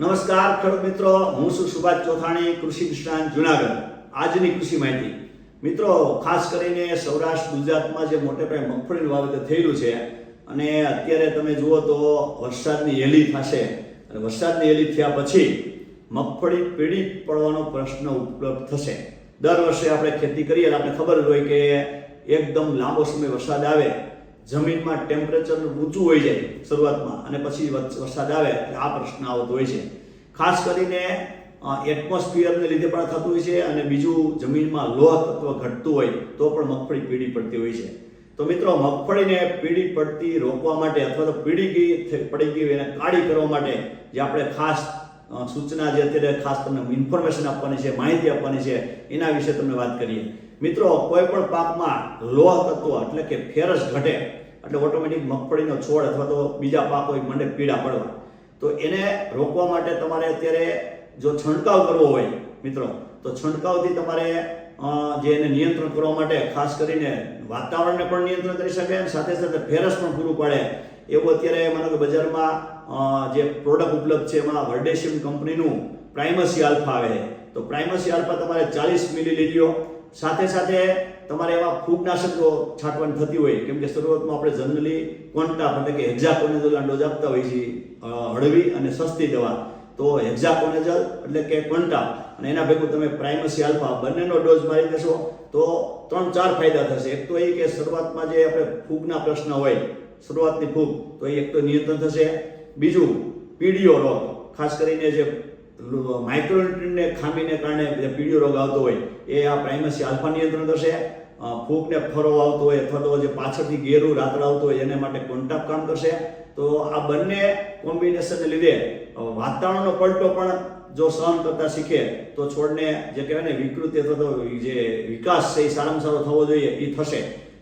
નમસ્કાર ખેડૂત મિત્રો, હું છું સુભાષ ચોથાણી, કૃષિ નિષ્ણાંત જુનાગઢ. આજની કૃષિ માહિતી. મિત્રો, ખાસ કરીને સૌરાષ્ટ્ર, ગુજરાતમાં જે મોટે પાયે મગફળીનું વાવેતર થયેલું છે, અને અત્યારે તમે જુઓ તો વરસાદની હેલી થશે. અને વરસાદની હેલી થયા પછી મગફળી પીડિત પડવાનો પ્રશ્ન ઉપલબ્ધ થશે. દર વર્ષે આપણે ખેતી કરીએ આપણે ખબર હોય કે એકદમ લાંબો સમય વરસાદ આવે જમીનમાં ટેમ્પરેચર ઊંચું હોય જાય શરૂઆતમાં અને પછી વરસાદ આવે એટલે આ પ્રશ્ન આવતો હોય છે. ખાસ કરીને એટમોસ્ફિયરને લીધે પણ થતું હોય છે અને બીજું જમીનમાં લોહ તત્વ ઘટતું હોય તો પણ મગફળી પીળી પડતી હોય છે. તો મિત્રો, મગફળીને પીળી પડતી રોકવા માટે અથવા તો પીળી ગઈ પડી ગઈ એને કાળી કરવા માટે જે આપણે ખાસ સૂચના જે અત્યારે ખાસ તમને ઇન્ફોર્મેશન આપવાની છે, માહિતી આપવાની છે, એના વિશે તમને વાત કરીએ. મિત્રો, કોઈ પણ પાકમાં લોહ તત્વ એટલે કે ફેરસ ઘટે એટલે ઓટોમેટિક મગફળીનો છોડ અથવા તો બીજા પાક હોય મને પીડા પડવા. તો એને રોકવા માટે તમારે અત્યારે જો છંટકાવ કરવો હોય, મિત્રો, તો છંટકાવથી તમારે જે એને નિયંત્રણ કરવા માટે ખાસ કરીને વાતાવરણને પણ નિયંત્રણ કરી શકે અને સાથે સાથે ફેરસ પણ પૂરું પાડે. એવું અત્યારે માનો કે બજારમાં જે પ્રોડક્ટ ઉપલબ્ધ છે, એમાં વર્ડેશિયમ કંપનીનું પ્રાઇમસી આલ્ફા આવે. તો પ્રાઇમસી આલ્ફા તમારે ચાલીસ મિલી લ્યો સાથે સાથે તમારે એવા ફૂગનાશકો છાંટવાની થતી હોય, કેમ કે શરૂઆતમાં આપણે જનરલી કોન્ટા એટલે કે હેક્ઝાકોનેઝોલના ડોઝ આપતા હોઈએ છીએ હળવી અને સસ્તી દવા, તો હેક્ઝાકોનેઝલ એટલે કે કોન્ટા. અને એના ભેગું તમે પ્રાઇમસી આલ્ફા બંનેનો ડોઝ મારી દેશો, તો ત્રણ ચાર ફાયદા થશે. એક તો એ કે શરૂઆતમાં જે આપણે ફૂગના પ્રશ્ન હોય, શરૂઆતની ફૂગ, તો એ એક તો નિયંત્રણ થશે. બીજું પીડીઓ રોગ, ખાસ કરીને જે માઇક્રોન્યુટ્રિયનને ખામીને કારણે પીડીઓ રોગ આવતો હોય, એ આ પ્રાઇમસી આલ્ફા નિયંત્રણ કરશે ફૂગને ફરો આવતો હોય અથવા તો જે પાછળથી ગેરું રાતર આવતો હોય, એને માટે કોન્ટાપ કામ કરશે. તો આ બંને કોમ્બિનેશનને લીધે વાતાવરણનો પલટો પણ જો સહન કરતા શીખે, તો છોડને જે કહેવાય ને વિકૃતિ અથવા તો જે વિકાસ છે, એ સારામાં સારો થવો જોઈએ, એ થશે.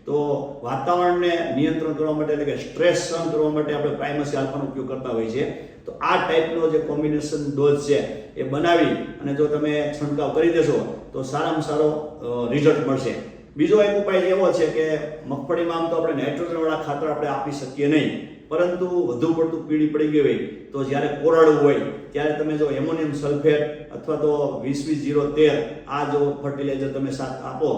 તો વાતાવરણને નિયંત્રણ કરવા માટે એટલે કે સ્ટ્રેસ સહન કરવા માટે આપણે પ્રાઇમસી આલ્ફાનો ઉપયોગ કરતા હોઈએ છીએ. તો આ ટાઈપનો જે કોમ્બિનેશન ડોઝ છે એ બનાવી અને જો તમે છંટકાવ કરી દેશો, તો સારામાં સારો રિઝલ્ટ મળશે. બીજો એક ઉપાય એવો છે કે મગફળીમાં આમ તો આપણે નાઇટ્રોજનવાળા ખાતર આપણે આપી શકીએ નહીં, પરંતુ વધુ પડતું પીળી પડી ગઈ હોય, તો જ્યારે કોરાડું હોય, ત્યારે તમે જો એમોનિયમ સલ્ફેટ અથવા તો વીસ વીસ જીરો તેર આ જો ફર્ટિલાઇઝર તમે સાથ આપો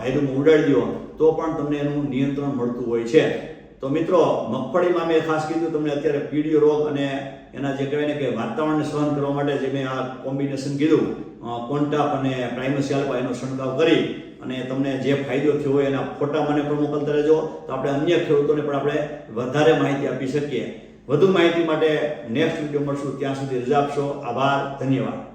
હાઈડ્રોમાં ઉડાડી દો તો પણ તમને એનું નિયંત્રણ મળતું હોય છે. તો મિત્રો મગફળીમાં મેં ખાસ કીધું, તમને અત્યારે પીડીઓ રોગ અને એના જે કહેવાય ને કે વાતાવરણને સહન કરવા માટે જે મેં આ કોમ્બિનેશન કીધું કોન્ટાપ અને પ્રાઇમસી આલ્ફા એનો છંટકાવ કરી અને તમને જે ફાયદો થયો હોય એના ફોટા મને પણ મોકલતા રહેજો. તો આપણે અન્ય ખેડૂતોને પણ આપણે વધારે માહિતી આપી શકીએ. વધુ માહિતી માટે નેક્સ્ટ વીડિયો મળશું. ત્યાં સુધી રજા આપશો. આભાર. ધન્યવાદ.